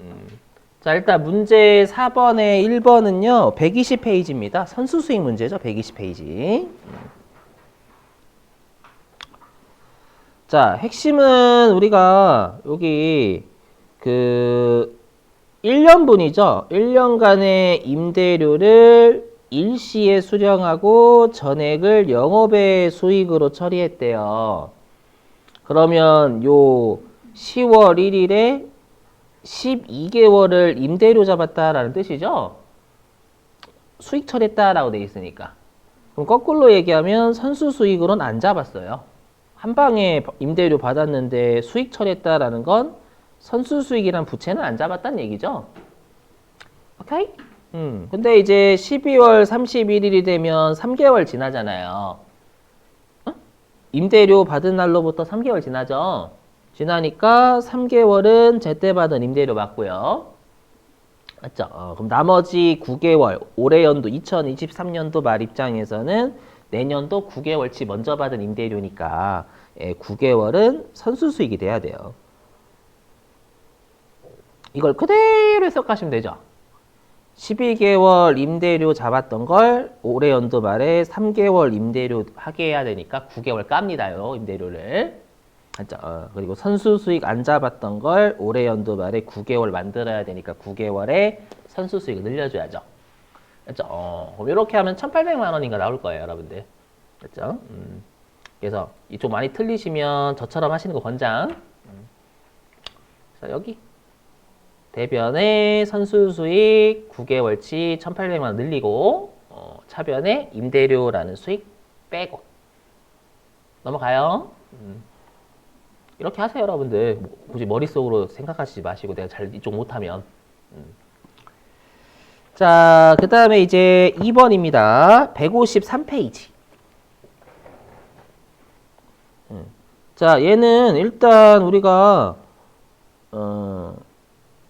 음. 자, 일단 문제 4번에 1번은요. 120페이지입니다. 선수 수익 문제죠. 120페이지. 자, 핵심은 우리가 여기 그 1년분이죠. 1년간의 임대료를 일시에 수령하고 전액을 영업의 수익으로 처리했대요. 그러면 요 10월 1일에 12개월을 임대료 잡았다라는 뜻이죠. 수익 처리했다라고 돼 있으니까. 그럼 거꾸로 얘기하면 선수 수익으로는 안 잡았어요. 한 방에 임대료 받았는데 수익 처리했다라는 건 선수 수익이란 부채는 안 잡았다는 얘기죠. 오케이? 음. 근데 이제 12월 31일이 되면 3개월 지나잖아요. 어? 임대료 받은 날로부터 3개월 지나죠. 지나니까 3개월은 제때 받은 임대료 맞고요. 맞죠? 어, 그럼 나머지 9개월, 올해 연도 2023년도 말 입장에서는 내년도 9개월치 먼저 받은 임대료니까 예, 9개월은 선수 수익이 돼야 돼요. 이걸 그대로 해석하시면 되죠. 12개월 임대료 잡았던 걸 올해 연도 말에 3개월 임대료 하게 해야 되니까 9개월 깝니다요, 임대료를. 어, 그리고 선수 수익 안 잡았던 걸 올해 연도 말에 9개월 만들어야 되니까 9개월에 선수 수익을 늘려줘야죠. 그렇죠? 어, 그럼 이렇게 하면 1,800만 원인가 나올 거예요, 여러분들. 그렇죠? 음. 그래서 이쪽 많이 틀리시면 저처럼 하시는 거 권장. 음. 그래서 여기 대변에 선수 수익 9개월치 1,800만 원 늘리고 어, 차변에 임대료라는 수익 빼고 넘어가요. 음. 이렇게 하세요, 여러분들. 뭐, 굳이 머릿속으로 생각하시지 마시고 내가 잘 이쪽 못하면. 음. 자, 그 다음에 이제 2번입니다. 153페이지. 음. 자, 얘는 일단 우리가 어,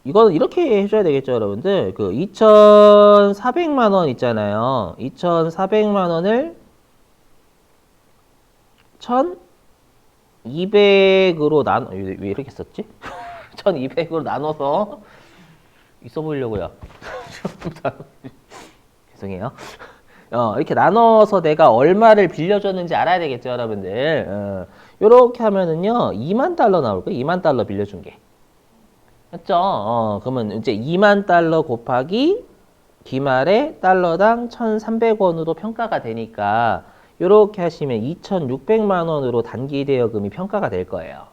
이거는 이렇게 해줘야 되겠죠, 여러분들. 그 2,400만 원 있잖아요. 2,400만 원을 1,200으로 나눠 왜, 왜 이렇게 썼지? 1,200으로 나눠서 있어 보이려고요. 죄송해요. 어, 이렇게 나눠서 내가 얼마를 빌려줬는지 알아야 되겠죠, 여러분들. 어, 요렇게 하면은요, 2만 달러 나올 거예요. 2만 달러 빌려준 게. 맞죠? 어, 그러면 이제 2만 달러 곱하기 기말에 달러당 1,300원으로 평가가 되니까 요렇게 하시면 2,600만 원으로 단기 대여금이 평가가 될 거예요.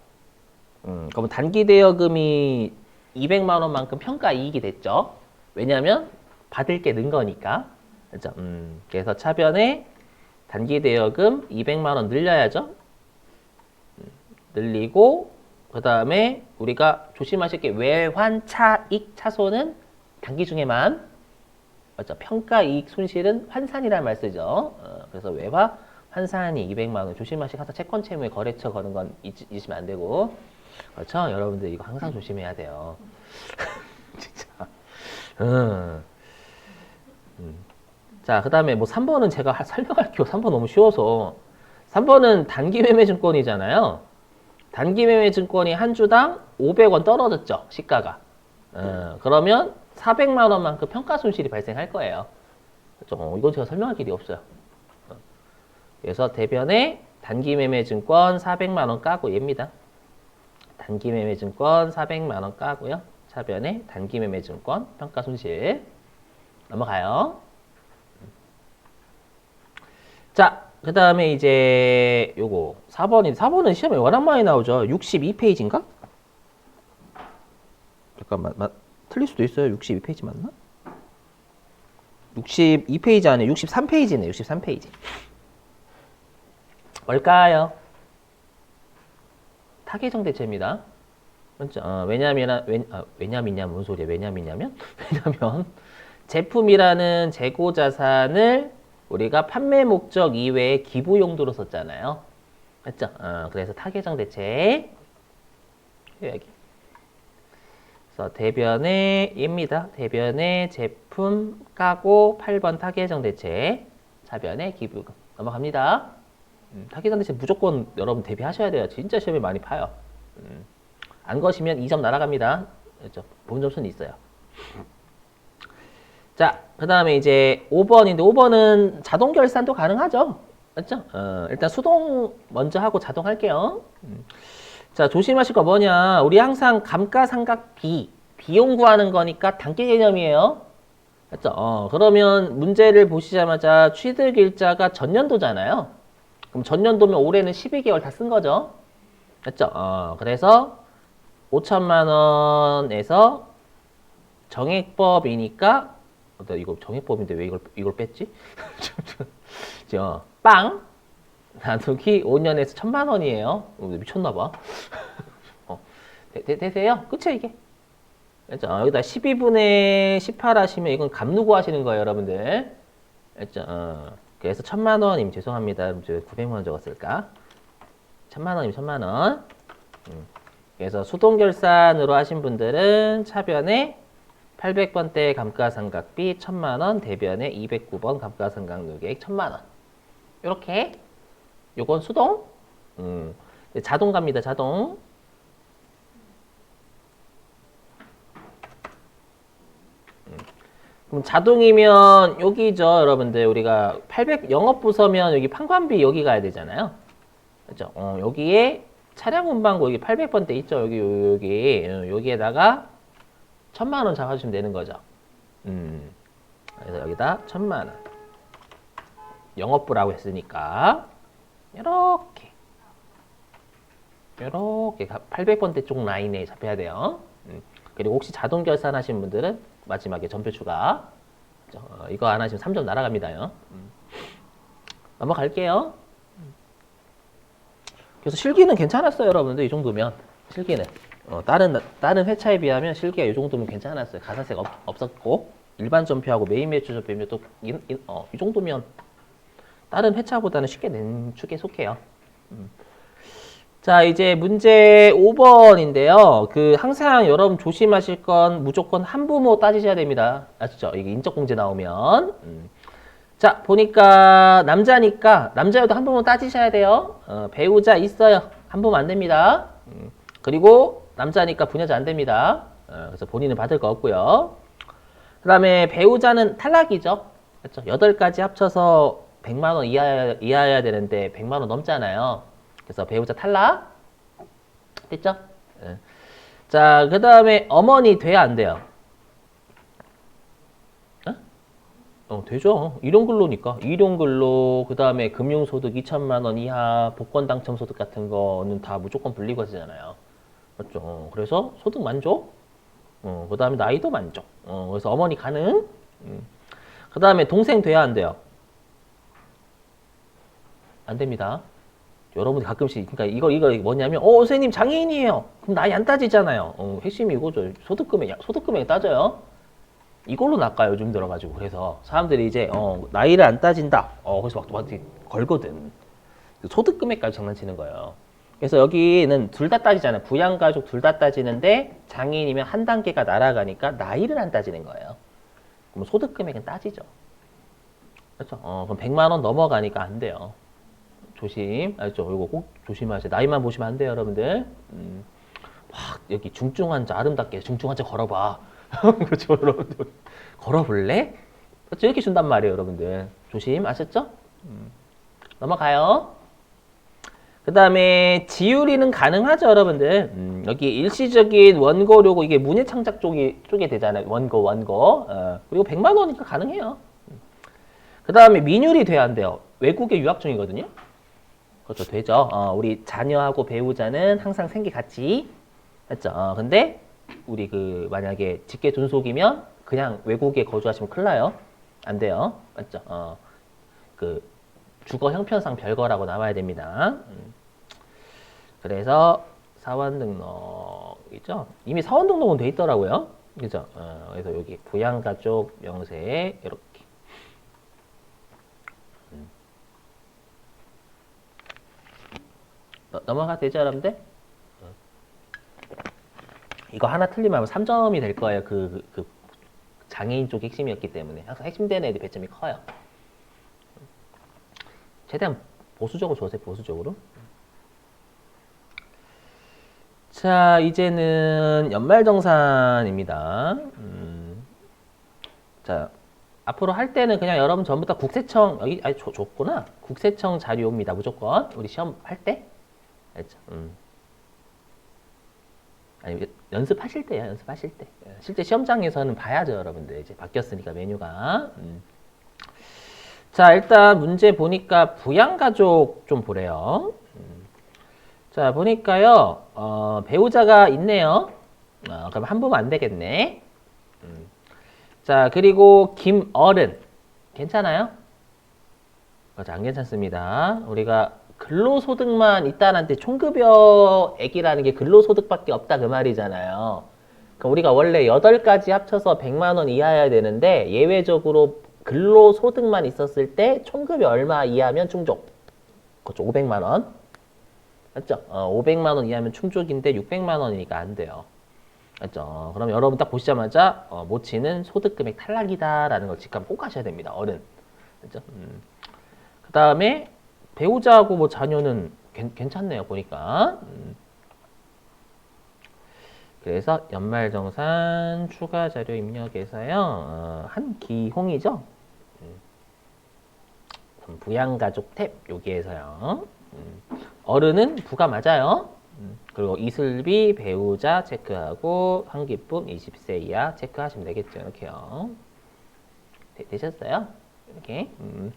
음, 그럼 단기 대여금이 200만 원만큼 평가 이익이 됐죠. 왜냐하면 받을 게 는 거니까. 그렇죠? 음, 그래서 차변에 단기 대여금 200만 원 늘려야죠. 음, 늘리고 그 다음에 우리가 조심하실 게 외환 차익 차손은 단기 중에만 맞죠? 평가 이익 손실은 환산이라는 말 쓰죠. 어, 그래서 외화 환산이 200만 원 조심하시고 항상 채권 채무에 거래처 거는 건 잊, 잊으시면 안 되고 그렇죠? 여러분들 이거 항상 조심해야 돼요. 진짜. 음. 음. 자, 그 다음에 뭐 3번은 제가 하- 설명할게요. 3번 너무 쉬워서. 3번은 단기 매매 증권이잖아요. 단기 매매 증권이 한 주당 500원 떨어졌죠. 시가가. 어, 그러면 400만 원만큼 평가 손실이 발생할 거예요. 그렇죠? 어, 이건 제가 설명할 길이 없어요. 어. 그래서 대변에 단기 매매 증권 400만 원 까고 얘입니다. 단기 매매 증권 400만 원 까고요. 차변에 단기 매매 증권 평가 손실 넘어가요. 자, 그 다음에 이제 요거 4번이 4번은 시험에 워낙 많이 나오죠. 62페이지인가? 잠깐만, 맞, 틀릴 수도 있어요. 62페이지 맞나? 62페이지 안에 63페이지네. 63페이지. 뭘까요? 타겟정 대체입니다. 맞죠? 어, 왜냐면, 왜, 아, 왜냐면이냐, 뭔 소리야? 왜냐면이냐면? 왜냐면, 제품이라는 재고 자산을 우리가 판매 목적 이외에 기부 용도로 썼잖아요. 맞죠? 어, 그래서 타겟정 대체. 여기. 그래서 대변의 입니다. 대변의 제품 까고 8번 타겟정 대체. 차변의 기부금. 넘어갑니다. 음, 타겟정 대체 무조건 여러분 대비하셔야 돼요. 진짜 시험에 많이 파요. 음, 안 거시면 2점 날아갑니다. 그렇죠? 본 점수는 있어요. 자, 그 다음에 이제 5번인데 5번은 자동 결산도 가능하죠. 맞죠? 어, 일단 수동 먼저 하고 자동 할게요. 음. 자, 조심하실 거 뭐냐. 우리 항상 감가상각 비, 비용 구하는 거니까 단기 개념이에요. 맞죠? 어, 그러면 문제를 보시자마자 취득일자가 전년도잖아요. 그럼 전년도면 올해는 12개월 다 쓴 거죠. 맞죠? 어, 그래서 5천만 원에서 정액법이니까 어, 나 이거 정액법인데 왜 이걸 이걸 뺐지? 저, 빵 나누기 5년에서 천만 원이에요. 어, 미쳤나 봐. 어, 되, 되, 되 세요? 그쵸 이게? 그죠? 어, 여기다 12분의 18 하시면 이건 감누고 하시는 거예요, 여러분들. 그죠? 어, 그래서 천만 원이면 죄송합니다. 저 900만 원 적었을까? 천만 원이면 천만 원. 음. 그래서 수동 결산으로 하신 분들은 차변에 800번대 감가상각비 1000만 원, 대변에 209번 감가상각 누계액 1000만 원. 이렇게 요건 수동. 음. 자동 갑니다. 자동. 그럼 자동이면 여기죠, 여러분들. 우리가 800 영업 부서면 여기 판관비 여기 가야 되잖아요. 그렇죠? 어, 여기에 차량 운반고 여기 800번대 있죠. 여기 요- 여기 어, 여기에다가 천만 원 잡아주시면 되는 거죠. 음. 그래서 여기다 천만 원. 영업부라고 했으니까 이렇게 이렇게 800번대 쪽 라인에 잡혀야 돼요. 음. 그리고 혹시 자동 결산하신 분들은 마지막에 전표 추가. 어, 이거 안 하시면 3점 날아갑니다요. 음. 넘어갈게요. 그래서 실기는 괜찮았어요, 여러분들. 이 정도면 실기는 어, 다른 다른 회차에 비하면 실기가 이 정도면 괜찮았어요. 가사색 없, 없었고 일반 전표하고 메인 매출 전표면 또이 정도면 다른 회차보다는 쉽게 낸 축에 속해요. 음. 자, 이제 문제 5번인데요. 그 항상 여러분 조심하실 건 무조건 한부모 따지셔야 됩니다. 아시죠? 이게 인적 공제 나오면. 음. 자, 보니까 남자니까 남자여도 한부모 따지셔야 돼요. 어, 배우자 있어요. 한부모 안 됩니다. 음. 그리고 남자니까 부녀자 안 됩니다. 어, 그래서 본인은 받을 거 없고요. 그 다음에 배우자는 탈락이죠. 그렇죠? 여덟 가지 합쳐서 100만 원 이하 이하여야 되는데 100만 원 넘잖아요. 그래서 배우자 탈락. 됐죠? 예. 자, 그 다음에 어머니 돼야 안 돼요? 어? 어, 되죠. 일용근로니까. 일용근로, 그 다음에 금융소득 2천만 원 이하, 복권 당첨 소득 같은 거는 다 무조건 분리과세잖아요. 맞죠? 어, 그래서 소득 만족, 어, 그 다음에 나이도 만족. 어, 그래서 어머니 가능. 음. 그 다음에 동생 돼야 안 돼요? 안 됩니다. 여러분이 가끔씩, 그러니까 이거, 이거 뭐냐면, 어, 선생님 장애인이에요. 그럼 나이 안 따지잖아요. 어, 핵심이 이거죠. 소득금액, 소득금액 따져요. 이걸로 낚아요, 요즘 들어가지고. 그래서 사람들이 이제, 어, 나이를 안 따진다. 어, 그래서 막, 막 걸거든. 소득금액까지 장난치는 거예요. 그래서 여기는 둘 다 따지잖아요. 부양가족 둘 다 따지는데 장애인이면 한 단계가 날아가니까 나이를 안 따지는 거예요. 그럼 소득금액은 따지죠. 그렇죠? 어, 그럼 100만 원 넘어가니까 안 돼요. 조심. 알죠? 이거 꼭 조심하세요. 나이만 보시면 안 돼요, 여러분들. 음, 막 여기 중증 환자 아름답게 중증 환자 걸어봐. 그렇죠, 여러분들. 걸어볼래? 그렇죠? 이렇게 준단 말이에요, 여러분들. 조심. 아셨죠? 음, 넘어가요. 그 다음에 지유리는 가능하죠, 여러분들. 음, 여기 일시적인 원고료고 이게 문예 창작 쪽이 쪽에 되잖아요. 원고, 원고. 어, 그리고 100만 원이니까 가능해요. 그 다음에 민율이 돼야 안 돼요. 외국에 유학 중이거든요. 그렇죠, 되죠. 어, 우리 자녀하고 배우자는 항상 생계 같이 했죠. 어, 근데 우리 그 만약에 직계 존속이면 그냥 외국에 거주하시면 큰일 나요. 안 돼요. 맞죠? 어, 그 주거 형편상 별거라고 나와야 됩니다. 음. 그래서 사원 등록이죠. 이미 사원 등록은 돼 있더라고요. 그죠? 어, 그래서 여기 부양 가족 명세에 이렇게. 음. 너- 넘어가 여러분들? 어. 이거 하나 틀리면 3점이 될 거예요. 그, 그, 그 장애인 쪽 핵심이었기 때문에 항상 핵심되는 애들 배점이 커요. 최대한 보수적으로 줘세요, 보수적으로. 자, 이제는 연말정산입니다. 음, 자, 앞으로 할 때는 그냥 여러분 전부 다 국세청, 여기, 아니, 줘, 줬구나. 국세청 자료입니다. 무조건. 우리 시험 할 때. 알죠? 음. 아니, 연습하실 때요, 연습하실 때. 예, 실제 시험장에서는 봐야죠, 여러분들. 이제 바뀌었으니까 메뉴가. 음. 자, 일단 문제 보니까 부양가족 좀 보래요. 음. 자, 보니까요, 어, 배우자가 있네요. 어, 그럼 한 부분 안 되겠네. 음. 자, 그리고 김어른. 괜찮아요? 맞아, 안 괜찮습니다. 우리가 근로소득만 있다는 데 총급여액이라는 게 근로소득밖에 없다 그 말이잖아요. 그럼 우리가 원래 8가지 합쳐서 100만 원 이하여야 되는데 예외적으로 근로소득만 있었을 때 총급여 얼마 이하면 충족. 그렇죠. 500만 원. 맞죠? 어, 500만 원 이하면 충족인데 600만 원이니까 안 돼요. 맞죠? 그럼 여러분 딱 보시자마자 어, 모치는 소득 금액 탈락이다라는 걸 직감 꼭 하셔야 됩니다. 어른. 맞죠? 음. 그 다음에 배우자하고 뭐 자녀는 괜, 괜찮네요. 보니까. 음. 그래서 연말정산 추가 자료 입력에서요. 어, 한기홍이죠. 음. 부양가족 탭 여기에서요. 음. 어른은 부가 맞아요. 음. 그리고 이슬비 배우자 체크하고 한기쁨 20세 이하 체크하시면 되겠죠. 이렇게요. 되, 되셨어요? 이렇게. 음.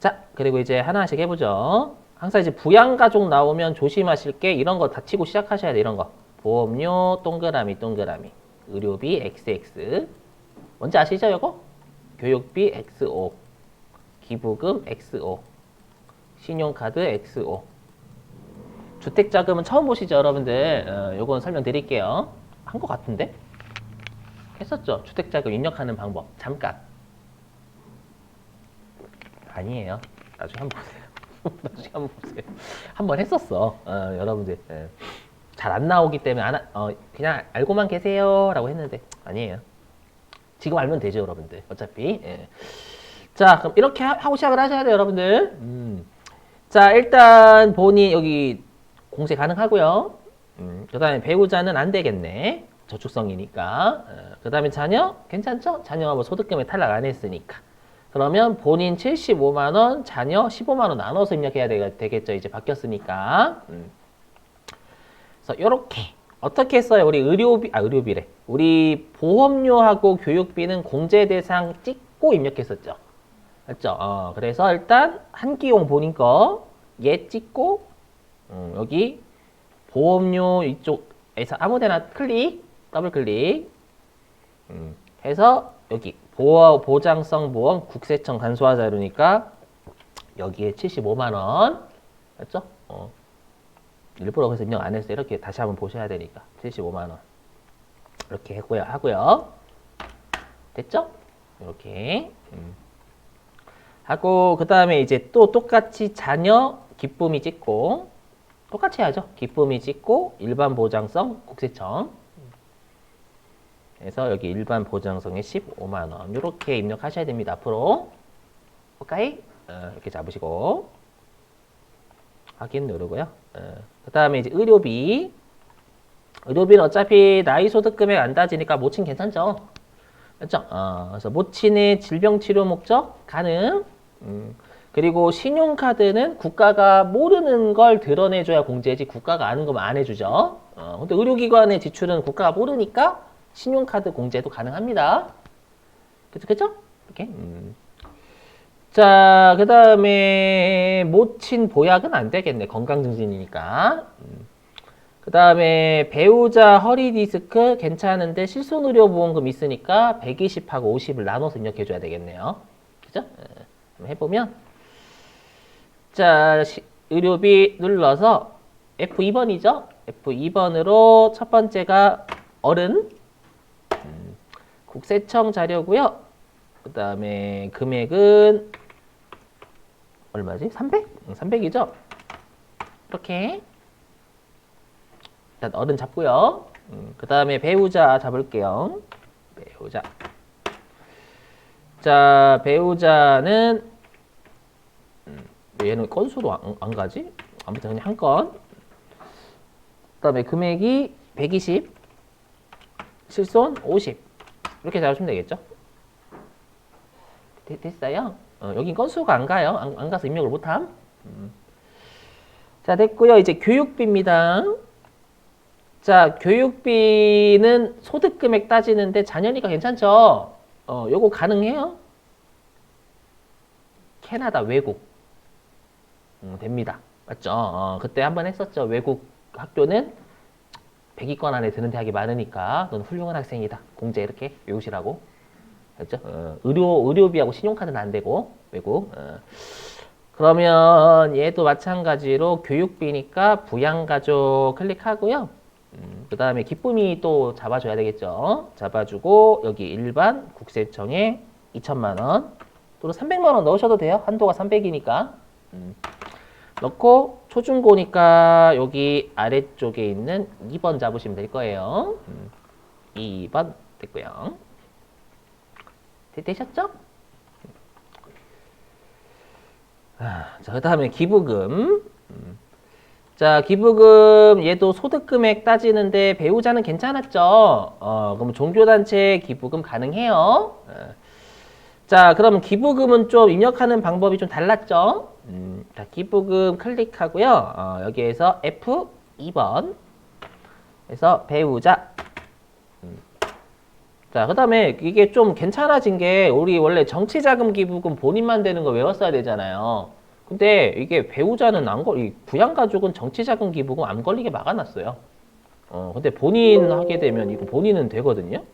자, 그리고 이제 하나씩 해보죠. 항상 이제 부양가족 나오면 조심하실 게 이런 거 다 치고 시작하셔야 돼. 이런 거. 보험료 동그라미 동그라미. 의료비 XX. 뭔지 아시죠, 이거? 교육비 XO. 기부금 XO. 신용카드 XO. 주택자금은 처음 보시죠, 여러분들. 어, 요건 설명드릴게요. 한 것 같은데? 했었죠. 주택자금 입력하는 방법. 잠깐. 아니에요. 나중에 한번 보세요. 나중에 한번 보세요. 한번 했었어. 어, 여러분들. 잘안 나오기 때문에 안, 하- 어, 그냥 알고만 계세요라고 했는데 아니에요. 지금 알면 되죠, 여러분들. 어차피. 예. 자, 그럼 이렇게 하- 하고 시작을 하셔야 돼요, 여러분들. 음. 자, 일단 본인 여기 공세 가능하고요. 음, 그다음에 배우자는 안 되겠네. 저축성이니까. 어, 그다음에 자녀 괜찮죠? 자녀가 뭐 소득금에 탈락 안 했으니까. 그러면 본인 75만 원, 자녀 15만 원 나눠서 입력해야 되, 되겠죠. 이제 바뀌었으니까. 음. 그래서 이렇게 어떻게 했어요? 우리 의료비 아 의료비래. 우리 보험료하고 교육비는 공제 대상 찍고 입력했었죠. 맞죠? 어, 그래서 일단 한기용 본인 거 얘 찍고 음, 여기 보험료 이쪽에서 아무데나 클릭 더블 클릭 음, 해서 여기 보호, 보장성 보험 국세청 간소화 자료니까 여기에 75만 원 맞죠? 어. 일부러 그래서 입력 안 했어요. 이렇게 다시 한번 보셔야 되니까 75만 원 이렇게 했고요 하고요 됐죠? 이렇게 음. 하고 그 다음에 이제 또 똑같이 자녀 기쁨이 찍고 똑같이 해야죠. 기쁨이 찍고 일반 보장성 국세청 그래서 여기 일반 보장성에 15만 원 이렇게 입력하셔야 됩니다. 앞으로 오케이 어, 이렇게 잡으시고 확인 누르고요. 어, 그 다음에 이제 의료비 의료비는 어차피 나이 소득 금액 안 따지니까 모친 괜찮죠? 맞죠? 어, 그래서 모친의 질병 치료 목적 가능. 음, 그리고 신용카드는 국가가 모르는 걸 드러내줘야 공제지 국가가 아는 거면 안 해주죠. 어, 근데 의료기관의 지출은 국가가 모르니까 신용카드 공제도 가능합니다. 그쵸, 그쵸? 이렇게. 음. 자, 그 다음에 모친 보약은 안 되겠네. 건강증진이니까. 음. 그 다음에 배우자 허리 디스크 괜찮은데 실손의료보험금 있으니까 120하고 50을 나눠서 입력해줘야 되겠네요. 그죠? 예. 한번 해보면 자 시- 의료비 눌러서 F2번이죠? F2번으로 첫 번째가 어른 음, 국세청 자료고요. 그 다음에 금액은 얼마지? 300? 300이죠? 이렇게 일단 어른 잡고요. 그 다음에 배우자 잡을게요. 배우자. 자, 배우자는 음, 왜 얘는 건수로 안, 안 가지? 아무튼 그냥 한 건. 그 다음에 금액이 120, 실손 50 이렇게 잡으시면 되겠죠? 되- 됐어요? 어, 여긴 건수가 안 가요. 안, 안 가서 입력을 못함. 음. 자 됐고요. 이제 교육비입니다. 자 교육비는 소득 금액 따지는데 자녀니까 괜찮죠? 어, 요거 가능해요? 캐나다 외국 음, 됩니다. 맞죠? 어, 그때 한번 했었죠. 외국 학교는 100위권 안에 드는 대학이 많으니까 너는 훌륭한 학생이다. 공제 이렇게 외우시라고. 그죠? 어, 의료, 의료비하고 신용카드는 안 되고, 외국. 어. 그러면 얘도 마찬가지로 교육비니까 부양가족 클릭하고요. 음, 그 다음에 기쁨이 또 잡아줘야 되겠죠. 잡아주고, 여기 일반 국세청에 2천만 원, 또는 300만 원 넣으셔도 돼요. 한도가 300이니까. 넣고 초중고니까 여기 아래쪽에 있는 2번 잡으시면 될 거예요. 음, 2번 됐고요. 되, 되셨죠? 아, 자, 그 다음에 기부금. 음. 자, 기부금 얘도 소득 금액 따지는데 배우자는 괜찮았죠? 어, 그럼 종교단체 기부금 가능해요. 어. 자, 그럼 기부금은 좀 입력하는 방법이 좀 달랐죠? 음, 자, 기부금 클릭하고요. 어, 여기에서 F2번. 그래서 배우자. 음. 자, 그 다음에 이게 좀 괜찮아진 게 우리 원래 정치자금 기부금 본인만 되는 거 외웠어야 되잖아요. 근데 이게 배우자는 안 걸, 이 부양가족은 정치자금 기부금 안 걸리게 막아놨어요. 어, 근데 본인 하게 되면 이거 본인은 되거든요.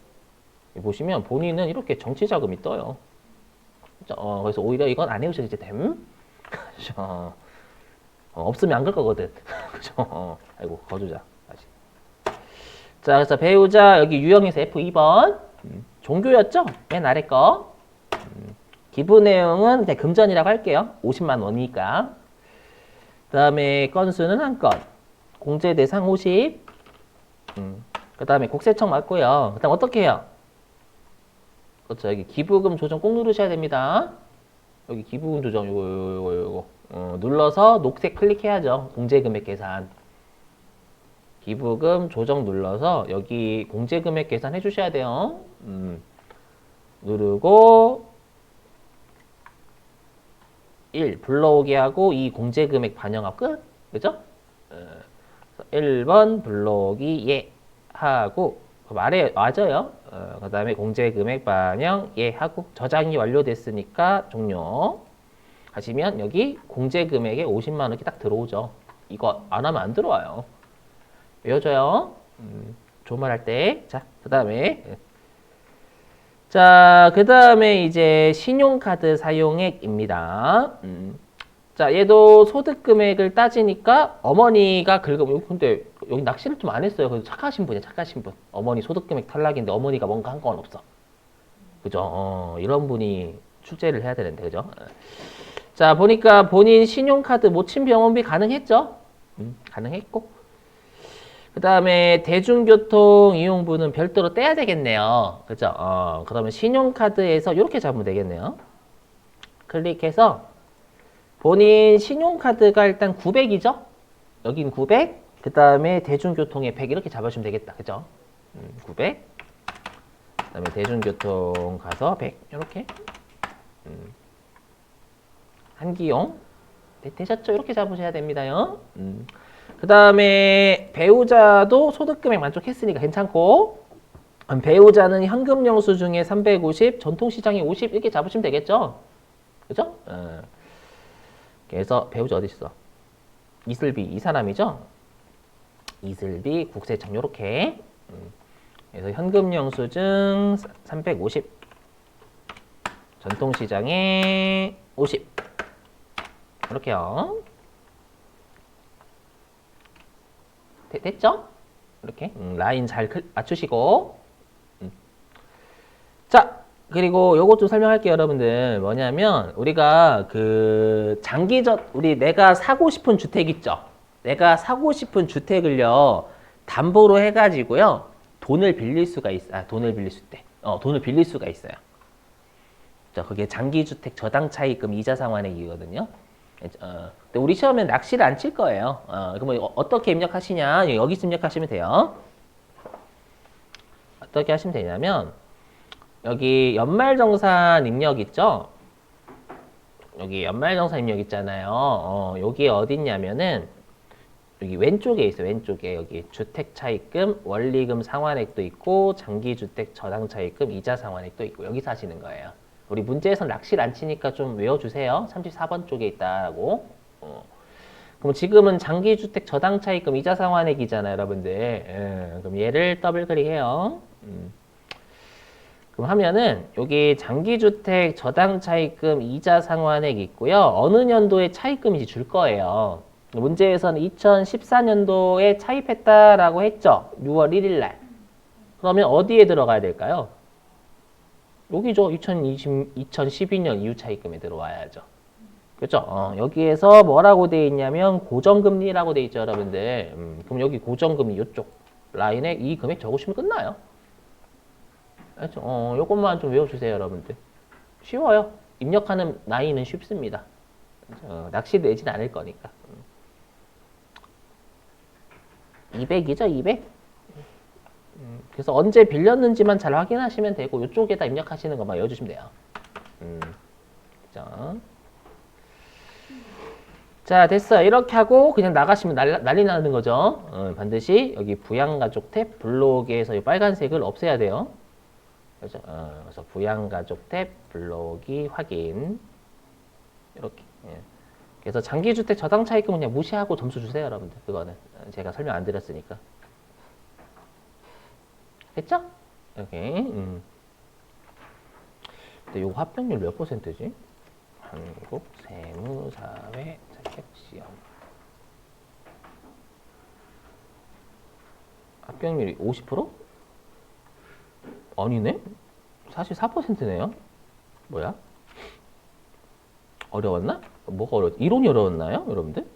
보시면 본인은 이렇게 정치자금이 떠요. 자, 어, 그래서 오히려 이건 안 해오셔도 이제 됨. 그죠? 어, 없으면 안걸 거거든. 그죠? 어, 아이고, 거주자. 다시. 자, 그래서 배우자, 여기 유형에서 F2번. 음, 종교였죠? 맨 아래 거. 음, 기부 내용은 그냥 금전이라고 할게요. 50만 원이니까. 그 다음에 건수는 한 건. 공제 대상 50. 음, 그 다음에 국세청 맞고요. 그 다음 어떻게 해요? 그렇죠. 여기 기부금 조정 꼭 누르셔야 됩니다. 여기 기부금 조정 요거 요거 요거 어, 눌러서 녹색 클릭해야죠. 공제 금액 계산. 기부금 조정 눌러서 여기 공제 금액 계산해 주셔야 돼요. 음. 누르고 1 불러오게 하고 이 공제 금액 반영하고 끝. 그죠? 어, 1번 불러오기 예 하고 말에 맞아요. 어, 그 다음에 공제 금액 반영 예 하고 저장이 완료됐으니까 종료 하시면 여기 공제 금액에 50만 원 이렇게 딱 들어오죠. 이거 안 하면 안 들어와요. 외워줘요. 음, 좋은 말할 때. 자, 그 다음에 자, 그 다음에 이제 신용카드 사용액입니다. 음. 자, 얘도 소득 금액을 따지니까 어머니가 긁으면 근데 여기 낚시를 좀 안 했어요. 그래서 착하신 분이야, 착하신 분. 어머니 소득 금액 탈락인데 어머니가 뭔가 한 건 없어. 그죠? 어, 이런 분이 출제를 해야 되는데, 그죠? 어. 자, 보니까 본인 신용카드 모친 병원비 가능했죠? 음, 가능했고. 그 다음에 대중교통 이용부는 별도로 떼야 되겠네요. 그죠? 어, 그러면 신용카드에서 이렇게 잡으면 되겠네요. 클릭해서 본인 신용카드가 일단 900이죠? 여긴 900. 그 다음에 대중교통에 100 이렇게 잡아주면 되겠다. 그죠? 음, 900. 그 다음에 대중교통 가서 100 이렇게. 음. 한기용. 네, 되셨죠? 이렇게 잡으셔야 됩니다요. 음. 그 다음에 배우자도 소득금액 만족했으니까 괜찮고 음, 배우자는 현금 영수 증에 350, 전통시장에 50 이렇게 잡으시면 되겠죠? 그죠? 어. 그래서 배우자 어디 있어? 이슬비 이 사람이죠? 이슬비 국세청 요렇게 음. 그래서 현금 영수증 350 전통시장에 50 이렇게요. 되- 됐죠? 이렇게 음, 라인 잘 클- 맞추시고 음. 자 그리고 요것 좀 설명할게요 여러분들 뭐냐면 우리가 그 장기적 우리 내가 사고 싶은 주택 있죠 내가 사고 싶은 주택을요 담보로 해가지고요 돈을 빌릴 수가 있어 아 돈을 빌릴 수 때 어 돈을 빌릴 수가 있어요 자 그게 장기주택 저당 차입금 이자 상환액이거든요 어, 근데 우리 시험엔 낚시를 안 칠 거예요. 어, 그러면 어- 어떻게 입력하시냐? 여기 입력하시면 돼요. 어떻게 하시면 되냐면 여기 연말정산 입력 있죠? 여기 연말정산 입력 있잖아요. 어, 여기 어디 있냐면은 여기 왼쪽에 있어요. 왼쪽에 여기 주택 차입금, 원리금 상환액도 있고 장기 주택 저당 차입금, 이자 상환액도 있고 여기서 하시는 거예요. 우리 문제에서 낚시를 안 치니까 좀 외워주세요. 34번 쪽에 있다라고. 어. 그럼 지금은 장기 주택 저당 차입금, 이자 상환액이잖아요, 여러분들. 예, 그럼 얘를 더블 클릭해요. 음. 그럼 하면은 여기 장기주택 저당 차입금 이자 상환액 있고요. 어느 년도에 차입금인지 줄 거예요. 문제에서는 2014년도에 차입했다라고 했죠. 6월 1일 날. 그러면 어디에 들어가야 될까요? 여기죠. 2020, 2012년 이후 차입금에 들어와야죠. 그렇죠? 어, 여기에서 뭐라고 돼 있냐면 고정금리라고 돼 있죠, 여러분들. 음, 그럼 여기 고정금리 이쪽 라인에 이 금액 적으시면 끝나요. 알죠? 어, 요것만 좀 외워주세요, 여러분들. 쉬워요. 입력하는 나이는 쉽습니다. 어, 낚시 내진 않을 거니까. 200이죠, 200? 음, 그래서 언제 빌렸는지만 잘 확인하시면 되고, 이쪽에다 입력하시는 것만 외워주시면 돼요. 음, 자. 자, 됐어요. 이렇게 하고 그냥 나가시면 날, 난리 나는 거죠. 어, 반드시 여기 부양가족 탭 블록에서 이 빨간색을 없애야 돼요. 그죠? 어, 그래서 부양가족 탭 블록이 확인. 이렇게. 예. 그래서 장기주택 저당 차익금 그냥 무시하고 점수 주세요, 여러분들. 그거는 어, 제가 설명 안 드렸으니까. 됐죠? 이렇게. 음. 근데 이거 합격률 몇 퍼센트지? 한국 세무사회 자격 시험 합격률이 50%? 아니네? 44%네요? 뭐야? 어려웠나? 뭐가 어려웠? 이론이 어려웠나요, 여러분들?